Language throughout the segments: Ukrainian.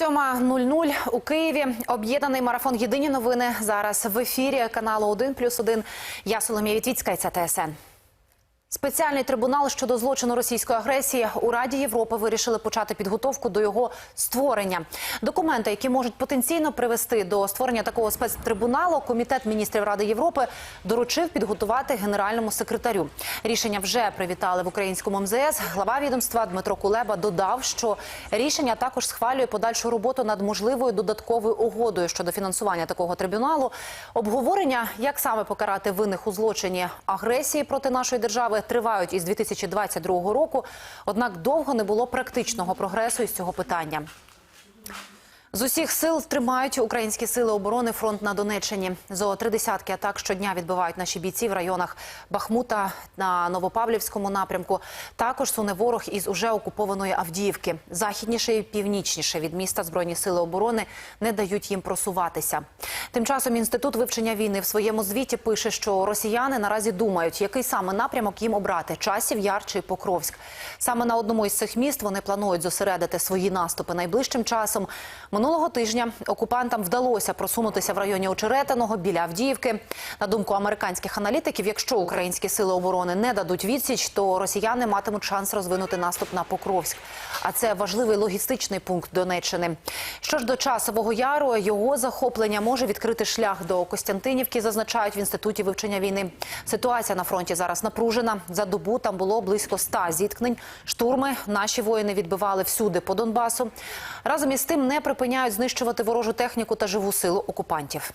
7.00 у Києві. Об'єднаний марафон Єдині новини зараз в ефірі каналу 1 плюс 1. Я Соломія Вітвіцька і це ТСН. Спеціальний трибунал щодо злочину російської агресії у Раді Європи вирішили почати підготовку до його створення. Документи, які можуть потенційно привести до створення такого спецтрибуналу, комітет міністрів Ради Європи доручив підготувати генеральному секретарю. Рішення вже привітали в українському МЗС. Глава відомства Дмитро Кулеба додав, що рішення також схвалює подальшу роботу над можливою додатковою угодою щодо фінансування такого трибуналу. Обговорення, як саме покарати винних у злочині агресії проти нашої держави, тривають із 2022 року. Однак довго не було практичного прогресу із цього питання. З усіх сил тримають українські сили оборони фронт на Донеччині. Зо три десятки атак щодня відбивають наші бійці в районах Бахмута на Новопавлівському напрямку. Також суне ворог із уже окупованої Авдіївки. Західніше і північніше від міста збройні сили оборони не дають їм просуватися. Тим часом інститут вивчення війни в своєму звіті пише, що росіяни наразі думають, який саме напрямок їм обрати часів Яр чи Покровськ. Саме на одному із цих міст вони планують зосередити свої наступи найближчим часом. Минулого тижня окупантам вдалося просунутися в районі Очеретиного біля Авдіївки. На думку американських аналітиків, якщо українські сили оборони не дадуть відсіч, то росіяни матимуть шанс розвинути наступ на Покровськ. А це важливий логістичний пункт Донеччини. Що ж до часового яру, його захоплення може відкрити шлях до Костянтинівки, зазначають в інституті вивчення війни. Ситуація на фронті зараз напружена. За добу там було близько ста зіткнень. Штурми наші воїни відбивали всюди по Донбасу. Разом із тим не припиняють знищувати ворожу техніку та живу силу окупантів.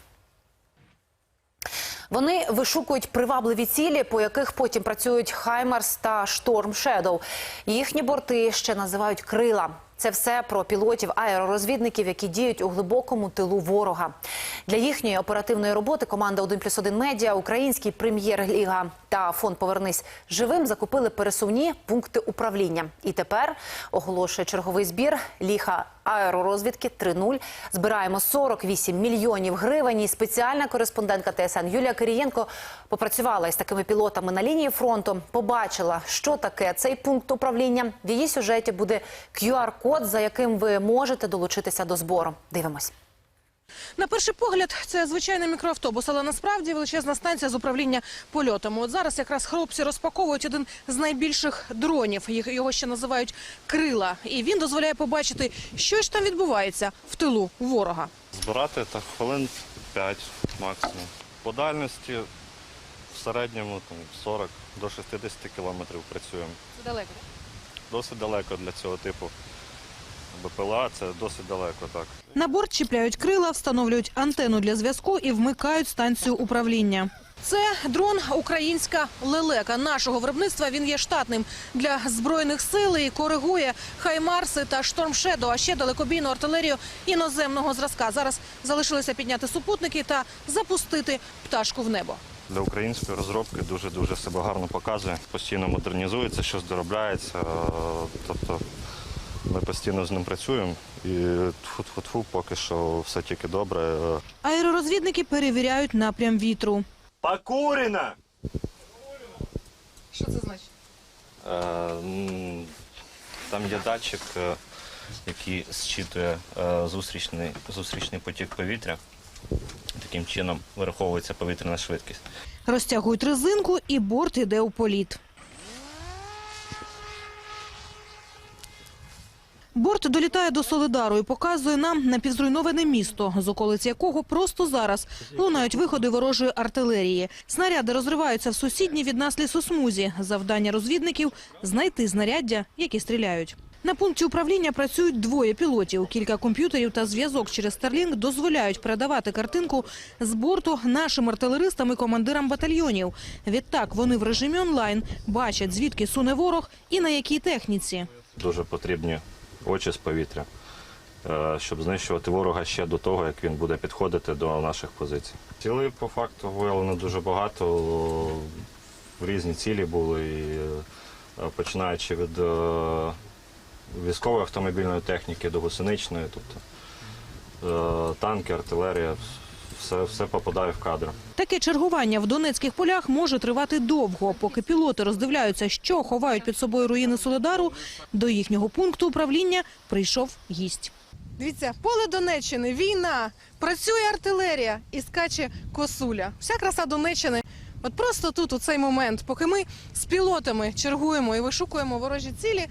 Вони вишукують привабливі цілі, по яких потім працюють Хаймарс та Шторм Шедоу. Їхні борти ще називають крила. Це все про пілотів аеророзвідників, які діють у глибокому тилу ворога. Для їхньої оперативної роботи команда 1 плюс 1 медіа, український прем'єр-ліга та фонд Повернись живим закупили пересувні пункти управління. І тепер оголошує черговий збір ліха аеророзвідки 3.0. Збираємо 48 мільйонів гривень. І спеціальна кореспондентка ТСН Юлія Кирієнко попрацювала із такими пілотами на лінії фронту. Побачила, що таке цей пункт управління. В її сюжеті буде QR-код, за яким ви можете долучитися до збору. Дивимось. На перший погляд, це звичайний мікроавтобус, але насправді величезна станція з управління польотами. От зараз якраз хлопці розпаковують один з найбільших дронів. Їх його ще називають крила, і він дозволяє побачити, що ж там відбувається в тилу ворога. Збирати так хвилин 5 максимум. По дальності в середньому там, 40 до 60 кілометрів працюємо. Це далеко. Досить далеко для цього типу БПЛА, це досить далеко так. На борт чіпляють крила, встановлюють антенну для зв'язку і вмикають станцію управління. Це дрон українська лелека нашого виробництва. Він є штатним для збройних сил і коригує хаймарси та штормшедо, а ще далекобійну артилерію іноземного зразка. Зараз залишилося підняти супутники та запустити пташку в небо. Для української розробки дуже-дуже себе гарно показує. Постійно модернізується, щось доробляється. е, Тобто ми постійно з ним працюємо і тфу-тфу-тфу, поки що все тільки добре. Аеророзвідники перевіряють напрям вітру. Покурено! Що це значить? Е, Там є датчик, е, який зчитує е, зустрічний, зустрічний потік повітря. Таким чином вираховується повітряна швидкість. Розтягують резинку і борт іде у політ. Борт долітає до Солидару і показує нам напівзруйноване місто, з околиць якого просто зараз лунають виходи ворожої артилерії. Снаряди розриваються в сусідній від нас лісосмузі. Завдання розвідників – знайти знаряддя, які стріляють. На пункті управління працюють двоє пілотів. Кілька комп'ютерів та зв'язок через Starlink дозволяють передавати картинку з борту нашим артилеристам і командирам батальйонів. Відтак вони в режимі онлайн бачать, звідки суне ворог і на якій техніці. Дуже потрібні очі з повітря, е, щоб знищувати ворога ще до того, як він буде підходити до наших позицій. Ціли по факту виявлено дуже багато. В різні цілі були, і, е, починаючи від е, військової автомобільної техніки до гусеничної, тобто танки, артилерія, все, все попадає в кадр. Таке чергування в донецьких полях може тривати довго. Поки пілоти роздивляються, що ховають під собою руїни Солидару, до їхнього пункту управління прийшов гість. Дивіться, поле Донеччини, війна, працює артилерія і скаче косуля. Вся краса Донеччини. От просто тут, у цей момент, поки ми з пілотами чергуємо і вишукуємо ворожі цілі,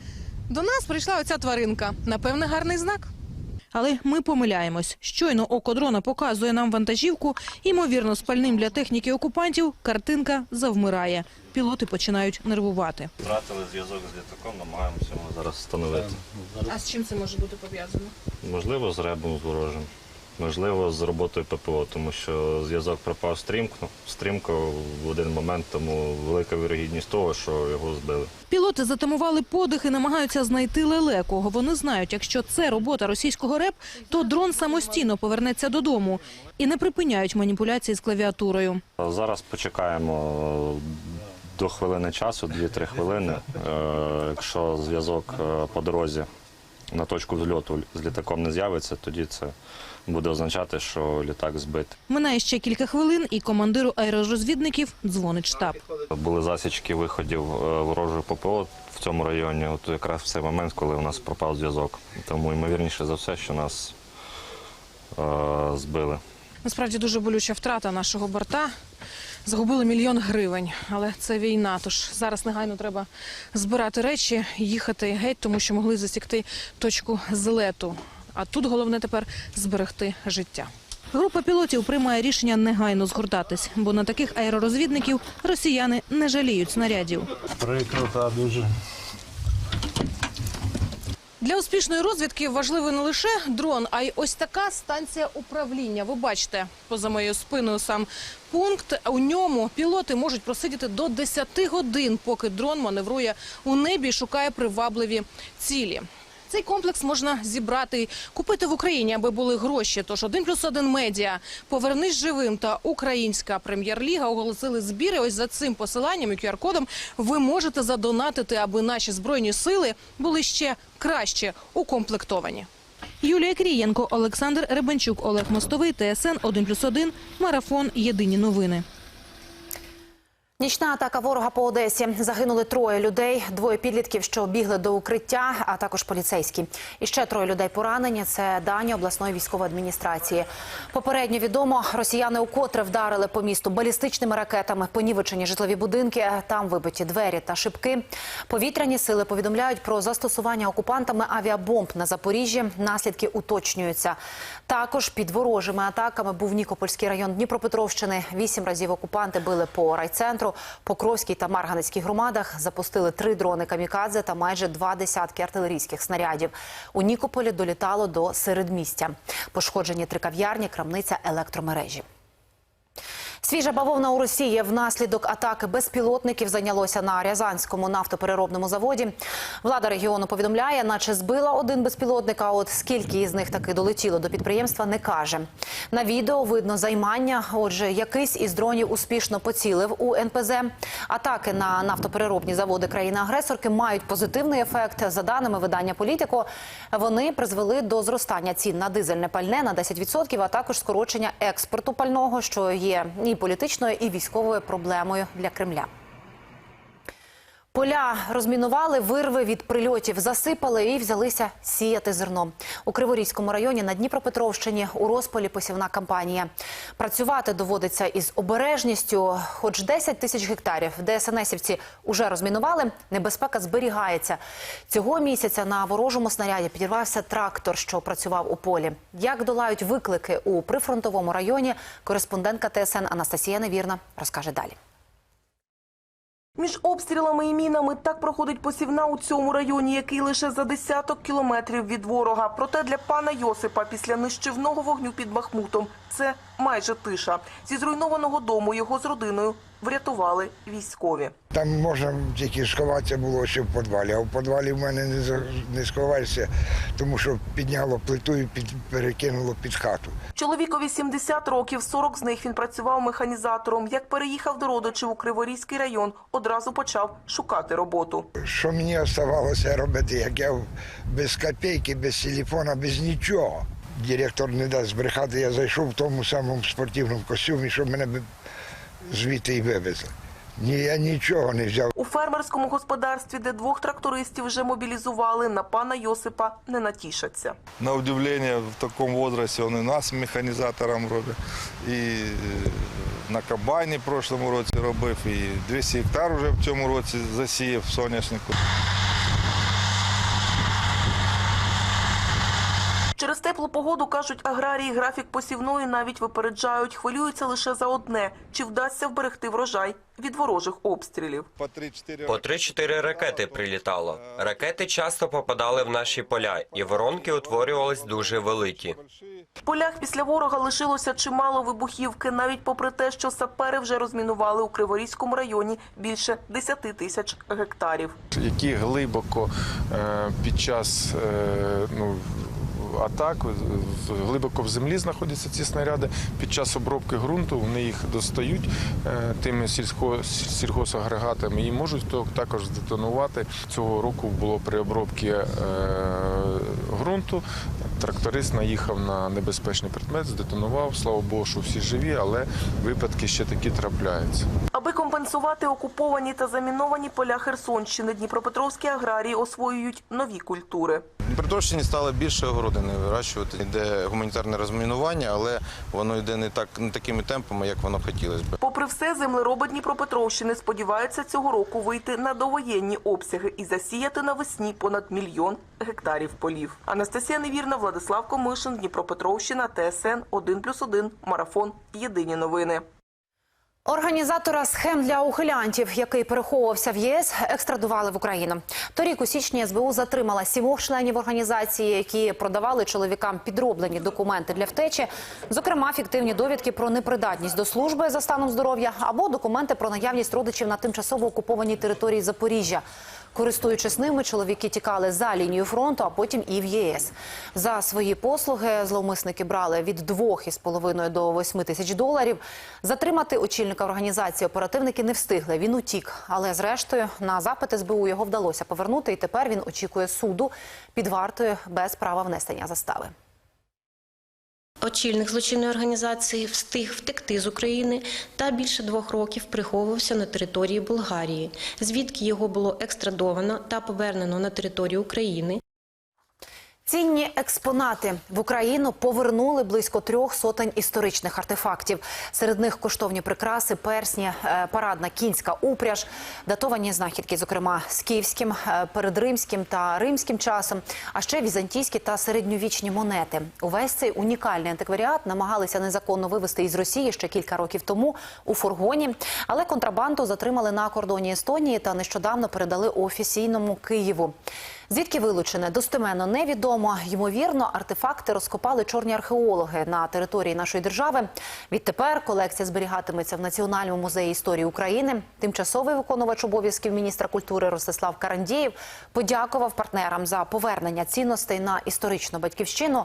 до нас прийшла оця тваринка. Напевне, гарний знак. Але ми помиляємось. Щойно око дрона показує нам вантажівку, ймовірно, спальним для техніки окупантів картинка завмирає. Пілоти починають нервувати. Втратили зв'язок з літаком, намагаємося його зараз встановити. А з чим це може бути пов'язано? Можливо, з ребом з ворожим, можливо, з роботою ППО, тому що зв'язок пропав стрімко, стрімко в один момент, тому велика вірогідність того, що його збили. Пілоти затамували подих і намагаються знайти лелеку. Вони знають, якщо це робота російського РЕП, то дрон самостійно повернеться додому і не припиняють маніпуляції з клавіатурою. Зараз почекаємо до хвилини часу, 2-3 хвилини. Е, Якщо зв'язок е, по дорозі на точку взльоту з літаком не з'явиться, тоді це буде означати, що літак збитий. Минає ще кілька хвилин, і командиру аеророзвідників дзвонить штаб. Були засічки виходів е, ворожої ППО в цьому районі. От якраз в цей момент, коли у нас пропав зв'язок. Тому ймовірніше за все, що нас е, збили. Насправді дуже болюча втрата нашого борта. Загубили мільйон гривень, але це війна. Тож зараз негайно треба збирати речі, їхати геть, тому що могли засікти точку злету. А тут головне тепер зберегти життя. Група пілотів приймає рішення негайно згортатись, бо на таких аеророзвідників росіяни не жаліють снарядів. Прикрота дуже. Для успішної розвідки важливий не лише дрон, а й ось така станція управління. Ви бачите поза моєю спиною сам пункт. У ньому пілоти можуть просидіти до 10 годин, поки дрон маневрує у небі і шукає привабливі цілі. Цей комплекс можна зібрати купити в Україні, аби були гроші. Тож один плюс один медіа, повернись живим та українська прем'єр-ліга оголосили збіри. Ось за цим посиланням і QR-кодом ви можете задонатити, аби наші збройні сили були ще краще укомплектовані. Юлія Крієнко, Олександр Ребенчук, Олег Мостовий, ТСН 1+,1, Марафон. Єдині новини. Нічна атака ворога по Одесі. Загинули троє людей, двоє підлітків, що бігли до укриття, а також поліцейські. І ще троє людей поранені. Це дані обласної військової адміністрації. Попередньо відомо, росіяни укотре вдарили по місту балістичними ракетами, понівечені житлові будинки. Там вибиті двері та шибки. Повітряні сили повідомляють про застосування окупантами авіабомб на Запоріжжі. Наслідки уточнюються. Також під ворожими атаками був Нікопольський район Дніпропетровщини. Вісім разів окупанти били по райцентру, Покровській та Марганецькій громадах. Запустили три дрони камікадзе та майже два десятки артилерійських снарядів. У Нікополі долітало до середмістя. Пошкоджені три кав'ярні, крамниця електромережі. Свіжа бавовна у Росії внаслідок атаки безпілотників зайнялося на Рязанському нафтопереробному заводі. Влада регіону повідомляє, наче збила один безпілотник, а от скільки із них таки долетіло до підприємства, не каже. На відео видно займання. Отже, якийсь із дронів успішно поцілив у НПЗ. Атаки на нафтопереробні заводи країни-агресорки мають позитивний ефект. За даними видання Політико, вони призвели до зростання цін на дизельне пальне на 10%, а також скорочення експорту пального, що є і політичною, і військовою проблемою для Кремля. Поля розмінували, вирви від прильотів засипали і взялися сіяти зерно. У Криворізькому районі на Дніпропетровщині у розпалі посівна кампанія. Працювати доводиться із обережністю. Хоч 10 тисяч гектарів ДСНСівці уже розмінували, небезпека зберігається. Цього місяця на ворожому снаряді підірвався трактор, що працював у полі. Як долають виклики у прифронтовому районі, кореспондентка ТСН Анастасія Невірна розкаже далі. Між обстрілами і мінами так проходить посівна у цьому районі, який лише за десяток кілометрів від ворога. Проте для пана Йосипа після нищівного вогню під Бахмутом це майже тиша. Зі зруйнованого дому його з родиною врятували військові. Там можна тільки сховатися було ще в підвалі, а в підвалі в мене не, не сховаєшся, тому що підняло плиту і під, перекинуло під хату. Чоловікові 70 років, 40 з них він працював механізатором. Як переїхав до родичів у Криворізький район, одразу почав шукати роботу. Що мені оставалося робити, як я без копійки, без телефона, без нічого. Директор не дасть збрехати, я зайшов в тому самому спортивному костюмі, що мене звідти і вивезли. Ні, я нічого не взяв. У фермерському господарстві, де двох трактористів вже мобілізували, на пана Йосипа не натішаться. На удивление, в такому возрасте он і нас механізатором робить, і е, на кабані в прошлому році робив, і 200 гектар вже в цьому році засіяв соняшнику. Через теплу погоду, кажуть аграрії, графік посівної навіть випереджають. Хвилюються лише за одне – чи вдасться вберегти врожай від ворожих обстрілів. По 3-4 По 3-4 ракети прилітало. Ракети часто попадали в наші поля, і воронки утворювались дуже великі. В полях після ворога лишилося чимало вибухівки, навіть попри те, що сапери вже розмінували у Криворізькому районі більше 10 тисяч гектарів. які глибоко е, під час е, ну, атак глибоко в землі знаходяться ці снаряди. Під час обробки ґрунту вони їх достають е, тими сільгосагрегатами і можуть також здетонувати. Цього року було при обробці е, ґрунту. Тракторист наїхав на небезпечний предмет, здетонував. Слава Богу, що всі живі, але випадки ще такі трапляються. Аби компенсувати окуповані та заміновані поля Херсонщини, дніпропетровські аграрії освоюють нові культури. В Дніпропетровщині стало більше городини вирощувати. Йде гуманітарне розмінування, але воно йде не так не такими темпами, як воно хотілося б. Попри все, землероби Дніпропетровщини сподіваються цього року вийти на довоєнні обсяги і засіяти навесні понад мільйон гектарів полів. Анастасія Невірна, Владислав Комишин, Дніпропетровщина, ТСН 1+,1, Марафон. Єдині новини. Організатора схем для ухилянтів, який переховувався в ЄС, екстрадували в Україну. Торік у січні СБУ затримала сімох членів організації, які продавали чоловікам підроблені документи для втечі, зокрема фіктивні довідки про непридатність до служби за станом здоров'я або документи про наявність родичів на тимчасово окупованій території Запоріжжя. Користуючись ними, чоловіки тікали за лінію фронту, а потім і в ЄС. За свої послуги зловмисники брали від 2,5 до 8 тисяч доларів. Затримати очільника організації оперативники не встигли. Він утік, але зрештою на запит СБУ його вдалося повернути, і тепер він очікує суду під вартою без права внесення застави. Очільник злочинної організації встиг втекти з України та більше двох років приховувався на території Болгарії, звідки його було екстрадовано та повернено на територію України. Цінні експонати в Україну повернули близько трьох сотень історичних артефактів. Серед них коштовні прикраси, персні, е, парадна кінська упряж, датовані знахідки, зокрема скіфським, е, передримським та римським часом, а ще візантійські та середньовічні монети. Увесь цей унікальний антикваріат намагалися незаконно вивезти із Росії ще кілька років тому у фургоні, але контрабанду затримали на кордоні Естонії та нещодавно передали офіційному Києву. Звідки вилучене достеменно невідомо. Ймовірно, артефакти розкопали чорні археологи на території нашої держави. Відтепер колекція зберігатиметься в Національному музеї історії України. Тимчасовий виконувач обов'язків міністра культури Ростислав Карандєєв подякував партнерам за повернення цінностей на історичну батьківщину.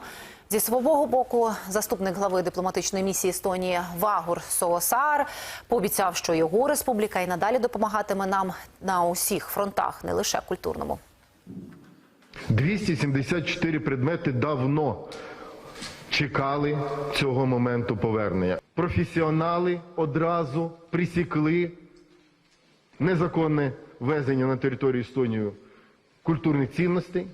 Зі свого боку, заступник глави дипломатичної місії Естонії Вагур Соосар пообіцяв, що його республіка і надалі допомагатиме нам на усіх фронтах, не лише культурному. 274 предмети давно чекали цього моменту повернення. Професіонали одразу присікли незаконне везення на територію Естонії культурних цінностей.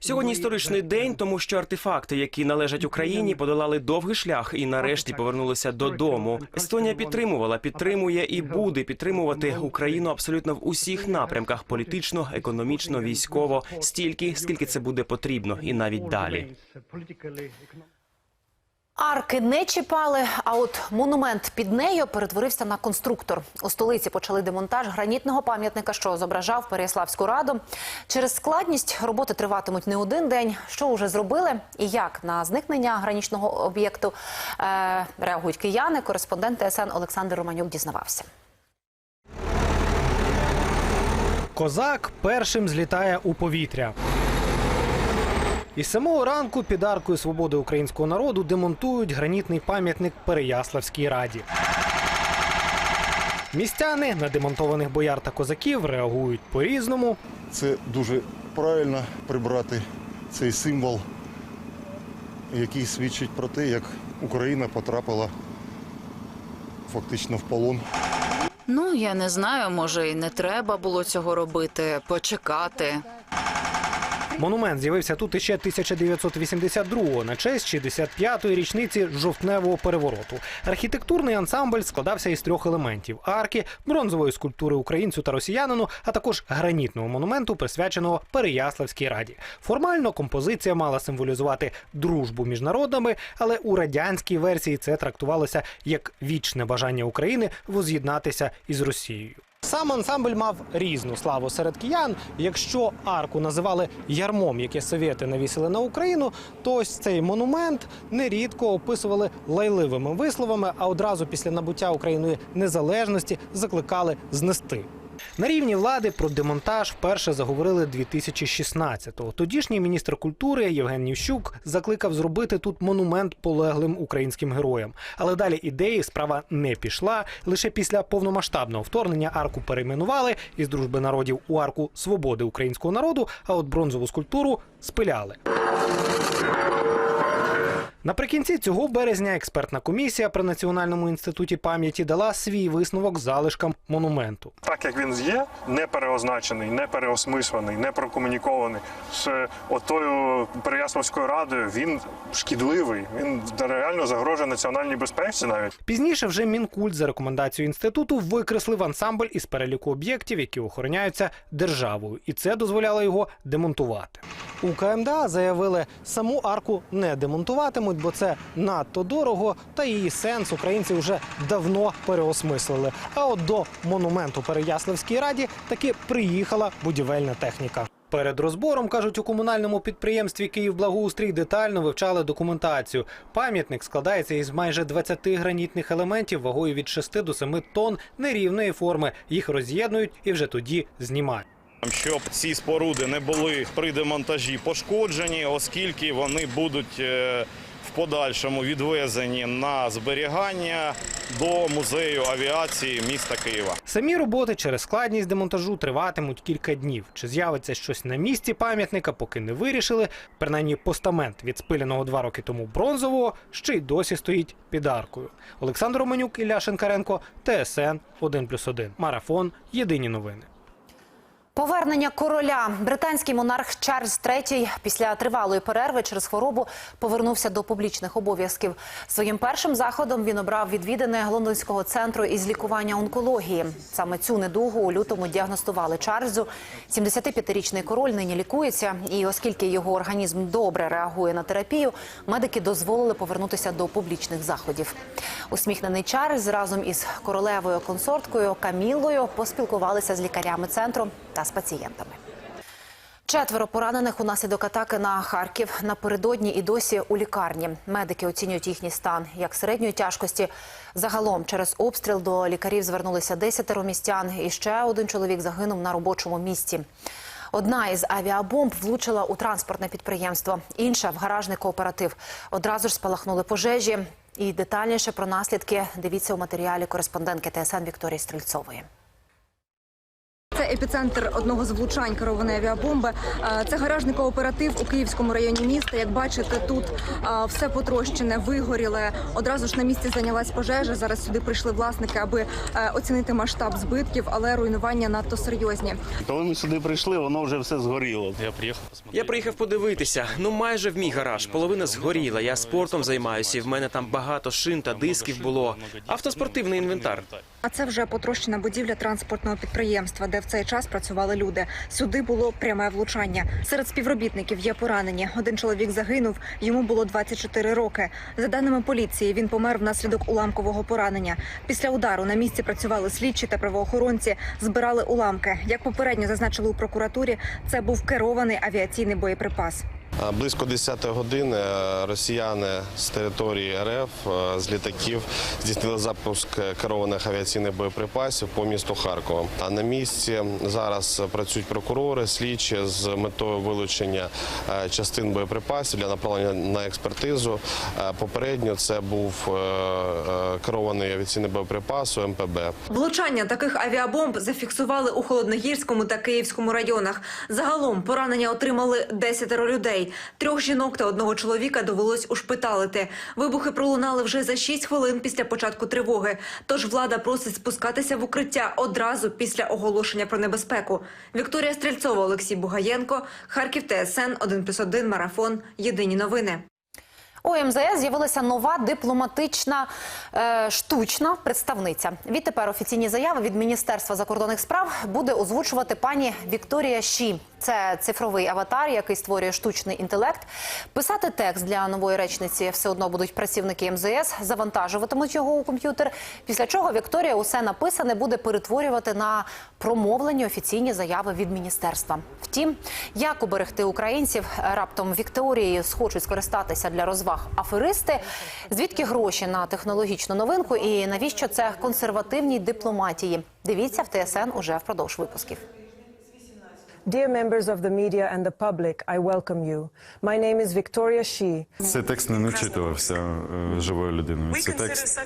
Сьогодні історичний день, тому що артефакти, які належать Україні, подолали довгий шлях і нарешті повернулися додому. Естонія підтримувала, підтримує і буде підтримувати Україну абсолютно в усіх напрямках: політично, економічно, військово, стільки, скільки це буде потрібно, і навіть далі. Арки не чіпали, а от монумент під нею перетворився на конструктор. У столиці почали демонтаж гранітного пам'ятника, що зображав Переяславську раду. Через складність роботи триватимуть не один день. Що вже зробили і як на зникнення гранічного об'єкту е, реагують кияни. Кореспондент ТСН Олександр Романюк дізнавався. Козак першим злітає у повітря. Із самого ранку під аркою свободи українського народу демонтують гранітний пам'ятник Переяславській раді. Містяни на демонтованих бояр та козаків реагують по-різному. Це дуже правильно прибрати цей символ, який свідчить про те, як Україна потрапила фактично в полон. Ну, я не знаю, може, і не треба було цього робити, почекати. Монумент з'явився тут іще 1982-го на честь 65-ї річниці жовтневого перевороту. Архітектурний ансамбль складався із трьох елементів: арки, бронзової скульптури українцю та росіянину, а також гранітного монументу, присвяченого Переяславській раді. Формально композиція мала символізувати дружбу між народами, але у радянській версії це трактувалося як вічне бажання України воз'єднатися із Росією. Сам ансамбль мав різну славу серед киян. Якщо арку називали ярмом, яке совєти навісили на Україну, то ось цей монумент нерідко описували лайливими висловами, а одразу після набуття Україною незалежності закликали знести. На рівні влади про демонтаж вперше заговорили 2016-го. Тодішній міністр культури Євген Нівщук закликав зробити тут монумент полеглим українським героям. Але далі ідеї справа не пішла. Лише після повномасштабного вторгнення арку перейменували із дружби народів у арку свободи українського народу, а от бронзову скульптуру спиляли. Наприкінці цього березня експертна комісія при Національному інституті пам'яті дала свій висновок залишкам монументу. Так як він є, не переозначений, не переосмислений, не прокомунікований з отою Переяславською радою, він шкідливий. Він реально загрожує національній безпеці навіть. Пізніше вже Мінкульт за рекомендацією інституту викреслив ансамбль із переліку об'єктів, які охороняються державою, і це дозволяло його демонтувати. У КМДА заявили, саму арку не демонтуватимуть, бо це надто дорого, та її сенс українці вже давно переосмислили. А от до монументу Переяславській раді таки приїхала будівельна техніка. Перед розбором кажуть у комунальному підприємстві Київблагоустрій детально вивчали документацію. Пам'ятник складається із майже 20 гранітних елементів вагою від 6 до 7 тонн нерівної форми. Їх роз'єднують і вже тоді знімають. Щоб ці споруди не були при демонтажі пошкоджені, оскільки вони будуть е, подальшому відвезені на зберігання до музею авіації міста Києва. Самі роботи через складність демонтажу триватимуть кілька днів. Чи з'явиться щось на місці пам'ятника, поки не вирішили. Принаймні постамент від спиленого два роки тому бронзового ще й досі стоїть під аркою. Олександр Романюк, Ілля Шенкаренко, ТСН 1+,1. Марафон. Єдині новини. Повернення короля британський монарх Чарльз III після тривалої перерви через хворобу повернувся до публічних обов'язків. Своїм першим заходом він обрав відвідини лондонського центру із лікування онкології. Саме цю недугу у лютому діагностували Чарльзу. 75-річний король нині лікується, і оскільки його організм добре реагує на терапію, медики дозволили повернутися до публічних заходів. Усміхнений Чарльз разом із королевою консорткою Камілою поспілкувалися з лікарями центру та з пацієнтами. Четверо поранених унаслідок атаки на Харків напередодні і досі у лікарні. Медики оцінюють їхній стан як середньої тяжкості. Загалом через обстріл до лікарів звернулися десятеро містян, і ще один чоловік загинув на робочому місці. Одна із авіабомб влучила у транспортне підприємство, інша в гаражний кооператив. Одразу ж спалахнули пожежі. І детальніше про наслідки дивіться у матеріалі кореспондентки ТСН Вікторії Стрільцової. Це епіцентр одного з влучань керованої авіабомби. Е, Це гаражний кооператив у Київському районі міста. Як бачите, тут е, все потрощене, вигоріле. Одразу ж на місці зайнялась пожежа. Зараз сюди прийшли власники, аби е, оцінити масштаб збитків, але руйнування надто серйозні. Коли ми сюди прийшли, воно вже все згоріло. Я приїхав Я приїхав подивитися. Ну майже в мій гараж. Половина згоріла. Я спортом займаюся. і В мене там багато шин та дисків було. Автоспортивний інвентар. А це вже потрощена будівля транспортного підприємства, де в цей час працювали люди. Сюди було пряме влучання. Серед співробітників є поранені. Один чоловік загинув, йому було 24 роки. За даними поліції, він помер внаслідок уламкового поранення. Після удару на місці працювали слідчі та правоохоронці, збирали уламки. Як попередньо зазначили у прокуратурі, це був керований авіаційний боєприпас. Близько 10 години е, росіяни з території РФ е, з літаків здійснили запуск керованих авіаційних боєприпасів по місту Харкова. А на місці зараз працюють прокурори, слідчі з метою вилучення е, частин боєприпасів для направлення на експертизу. Е, Попередньо це був е, е, керований авіаційний боєприпас у МПБ. Влучання таких авіабомб зафіксували у Холодногірському та Київському районах. Загалом поранення отримали 10 людей. Дітей. Трьох жінок та одного чоловіка довелось ушпиталити. Вибухи пролунали вже за 6 хвилин після початку тривоги. Тож влада просить спускатися в укриття одразу після оголошення про небезпеку. Вікторія Стрільцова, Олексій Бугаєнко, Харків ТСН 1+,1, Марафон. Єдині новини. У МЗС з'явилася нова дипломатична е, штучна представниця. Відтепер офіційні заяви від Міністерства закордонних справ буде озвучувати пані Вікторія Ші. Це цифровий аватар, який створює штучний інтелект. Писати текст для нової речниці все одно будуть працівники МЗС, завантажуватимуть його у комп'ютер. Після чого Вікторія усе написане буде перетворювати на промовлені офіційні заяви від міністерства. Втім, як уберегти українців раптом Вікторії схочуть скористатися для розваг аферисти. Звідки гроші на технологічну новинку і навіщо це консервативній дипломатії? Дивіться в ТСН уже впродовж випусків. Dear members of the media and the public, I welcome you. My name is Victoria Shi. Цей текст не начитувався е, живою людиною. Це текст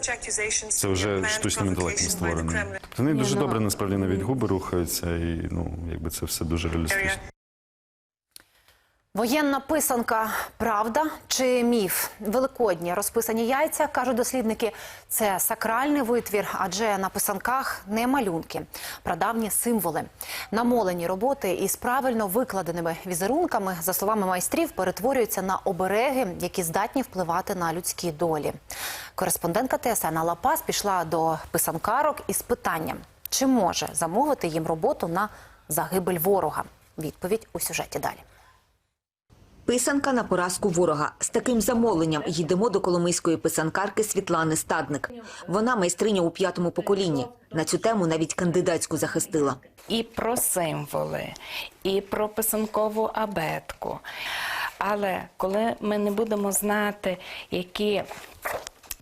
це вже штучним інтелектом створений. В неї дуже добре насправді навіть губи рухаються, і ну якби це все дуже реалістично. Воєнна писанка правда чи міф? Великодні розписані яйця кажуть дослідники. Це сакральний витвір, адже на писанках не малюнки, прадавні символи. Намолені роботи із правильно викладеними візерунками, за словами майстрів, перетворюються на обереги, які здатні впливати на людські долі. Кореспондентка ТСН Алла Пас пішла до писанкарок із питанням, чи може замовити їм роботу на загибель ворога. Відповідь у сюжеті далі. Писанка на поразку ворога. З таким замовленням їдемо до коломийської писанкарки Світлани Стадник. Вона майстриня у п'ятому поколінні. На цю тему навіть кандидатську захистила. і про символи, і про писанкову абетку. Але коли ми не будемо знати, які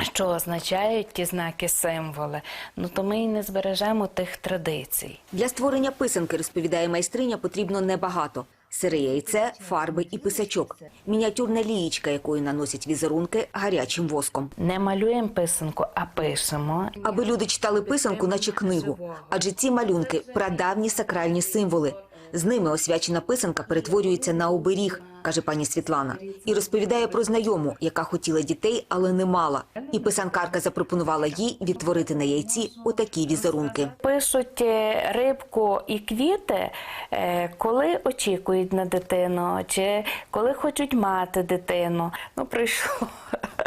що означають ті знаки, символи, ну то ми і не збережемо тих традицій. Для створення писанки, розповідає майстриня, потрібно небагато. Сире яйце, фарби і писачок. Мініатюрна лієчка, якою наносять візерунки гарячим воском. Не малюємо писанку, а пишемо. Аби люди читали писанку, наче книгу. Адже ці малюнки прадавні сакральні символи. З ними освячена писанка перетворюється на оберіг, каже пані Світлана, і розповідає про знайому, яка хотіла дітей, але не мала. І писанкарка запропонувала їй відтворити на яйці отакі візерунки. Пишуть е, рибку і квіти, е, коли очікують на дитину, чи коли хочуть мати дитину. Ну, прийшло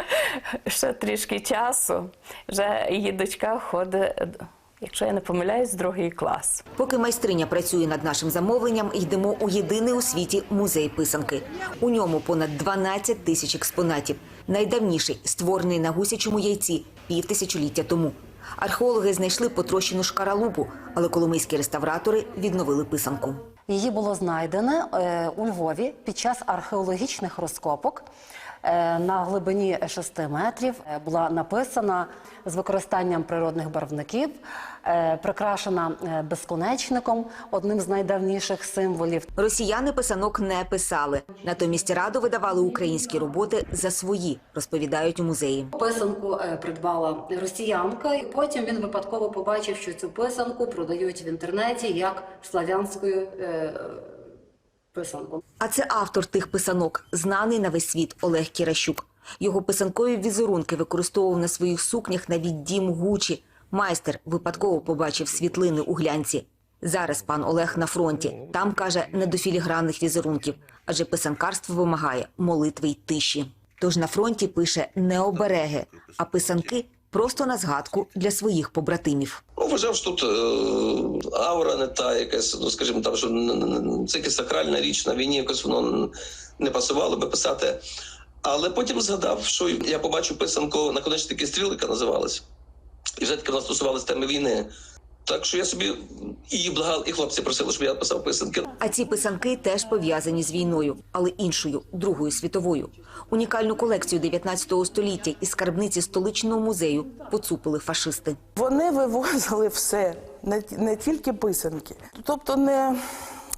ще трішки часу. Вже її дочка ходить, якщо я не помиляюсь, другий клас. Поки майстриня працює над нашим замовленням, йдемо у єдиний у світі музей писанки. У ньому понад 12 тисяч експонатів. Найдавніший створений на гусячому яйці півтисячоліття тому. Археологи знайшли потрощену шкаралупу, але коломийські реставратори відновили писанку. Її було знайдено е, у Львові під час археологічних розкопок. Е, На глибині 6 метрів е, була написана з використанням природних барвників, е, прикрашена безконечником, одним з найдавніших символів. Росіяни писанок не писали. Натомість раду видавали українські роботи за свої, розповідають у музеї. Писанку придбала росіянка, і потім він випадково побачив, що цю писанку продають в інтернеті як славянською писанку. А це автор тих писанок, знаний на весь світ Олег Кіращук. Його писанкові візерунки використовував на своїх сукнях навіть дім Гучі. Майстер випадково побачив світлини у глянці. Зараз пан Олег на фронті. Там каже не до філігранних візерунків, адже писанкарство вимагає молитви й тиші. Тож на фронті пише не обереги, а писанки просто на згадку для своїх побратимів. Ну, вважав, що тут е, аура не та якась, ну скажімо, там, що це якась сакральна річ на війні, якось воно не пасувало би писати. Але потім згадав, що я побачив писанку наконечники стрілика називалась. І вже таки вона стосувалася теми війни. Так що я собі і благав, і хлопці просили, щоб я писав писанки. А ці писанки теж пов'язані з війною, але іншою, Другою світовою. Унікальну колекцію 19 століття із скарбниці столичного музею поцупили фашисти. Вони вивозили все, не, не тільки писанки. Тобто не,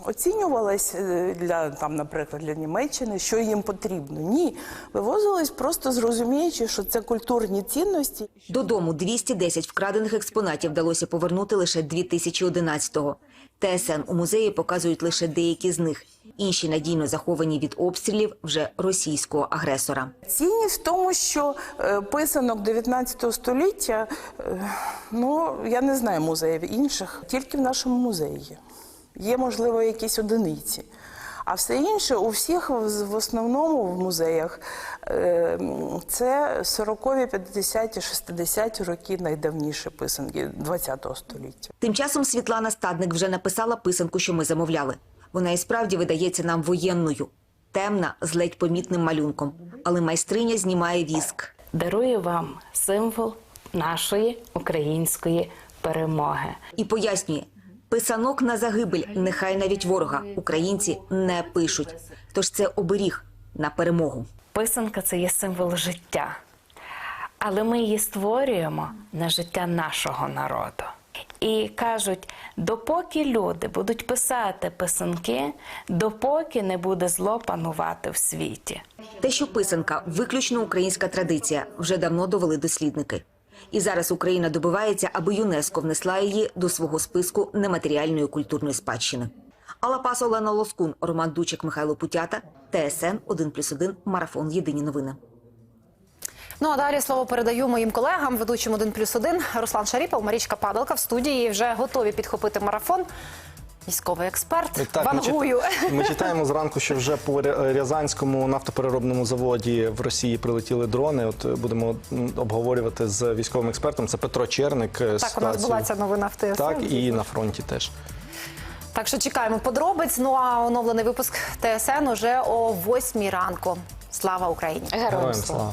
оцінювалось е, для там, наприклад, для Німеччини, що їм потрібно. Ні, вивозилось просто зрозуміючи, що це культурні цінності. Додому 210 вкрадених експонатів вдалося повернути лише 2011-го. ТСН у музеї показують лише деякі з них. Інші надійно заховані від обстрілів вже російського агресора. Цінність в тому, що е, писанок 19 століття, е, ну я не знаю музеїв інших, тільки в нашому музеї є. Можливо, якісь одиниці. А все інше у всіх в основному в музеях е, це 40-ві, 50-ті, 60-ті роки найдавніші писанки 20 століття. Тим часом Світлана Стадник вже написала писанку, що ми замовляли. Вона і справді видається нам воєнною, темна, з ледь помітним малюнком. Але майстриня знімає віск. Дарую вам символ нашої української перемоги. І пояснює, писанок на загибель, нехай навіть ворога українці не пишуть. Тож це оберіг на перемогу. Писанка це є символ життя, але ми її створюємо на життя нашого народу. І кажуть, допоки люди будуть писати писанки, допоки не буде зло панувати в світі. Те, що писанка виключно українська традиція, вже давно довели дослідники. І зараз Україна добивається, аби ЮНЕСКО внесла її до свого списку нематеріальної культурної спадщини. Алапас Олена Лоскун, Роман Дучик, Михайло Путята, ТСН 1+,1, Марафон. Єдині новини. Ну а далі слово передаю моїм колегам, ведучим 1 плюс 1, Руслан Шаріпов, Марічка Падалка в студії вже готові підхопити марафон. Військовий експерт Так, ми, Вангую. ми читаємо зранку, що вже по Рязанському нафтопереробному заводі в Росії прилетіли дрони. От е, будемо обговорювати з військовим експертом. Це Петро Черник. е, Так, у нас була ця новина в ТСН. Так, і на фронті теж. Так що чекаємо подробиць. Ну а оновлений випуск ТСН уже о 8 ранку. Слава Україні! Героям слава!